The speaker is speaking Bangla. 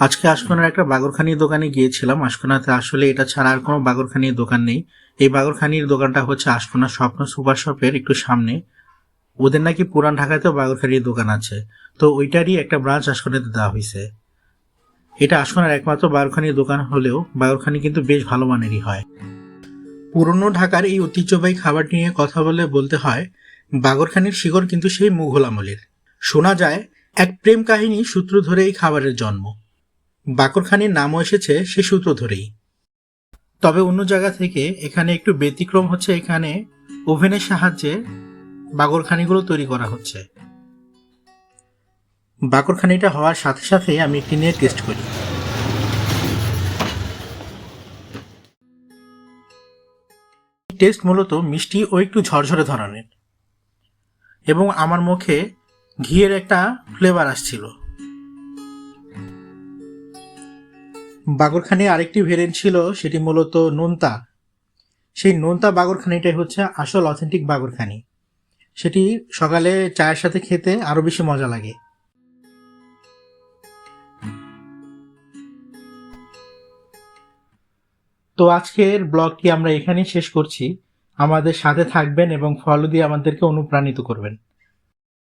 আজকে আশকোনার একটা বাগরখানির দোকানে গিয়েছিলাম। আশকোনাতে আসলে এটা ছাড়া আর কোনো বাগরখানির দোকান নেই। এই বাগরখানির দোকানটা হচ্ছে আশকোনা স্বপ্ন সুপার শপের একটু সামনে। ওদের নাকি পুরান ঢাকাতেও বাগরখানির দোকান আছে। তো ওইটারই একটা ব্রাঞ্চ আশকোনাতে দেওয়া হয়েছে এটা আশকোনার একমাত্র বাগরখানির দোকান হলেও বাগরখানি কিন্তু বেশ ভালো মানেরই হয়। পুরনো ঢাকার এই ঐতিহ্যবাহী খাবারটি নিয়ে কথা বলে বলতে হয়, বাগরখানির শিকড় কিন্তু সেই মুঘল আমলের। শোনা যায়, এক প্রেম কাহিনী সূত্র ধরে এই খাবারের জন্ম। বাকরখানির নামও এসেছে সে সূত্র ধরেই। তবে অন্য জায়গা থেকে এখানে একটু ব্যতিক্রম হচ্ছে এখানে ওভেনের সাহায্যে বাগরখানিগুলো তৈরি করা হচ্ছে। বাকরখানিটা হওয়ার সাথে সাথে আমি একটি নিয়ে টেস্ট করি। টেস্ট মূলত মিষ্টি ও একটু ঝরঝরে ধরনের। এবং আমার মুখে ঘিয়ের একটা ফ্লেভার আসছিল। বাগরখানি আরেকটি ভেরিয়েন্ট ছিল, সেটি মূলত নোনতা। সেই নোনতা বাগরখানিটাই হচ্ছে আসল অথেন্টিক বাগরখানি। সেটি সকালে চায়ের সাথে খেতে আরও বেশি মজা লাগে। তো আজকের ব্লগটি আমরা এখানেই শেষ করছি। আমাদের সাথে থাকবেন এবং ফলো দিয়ে আমাদেরকে অনুপ্রাণিত করবেন।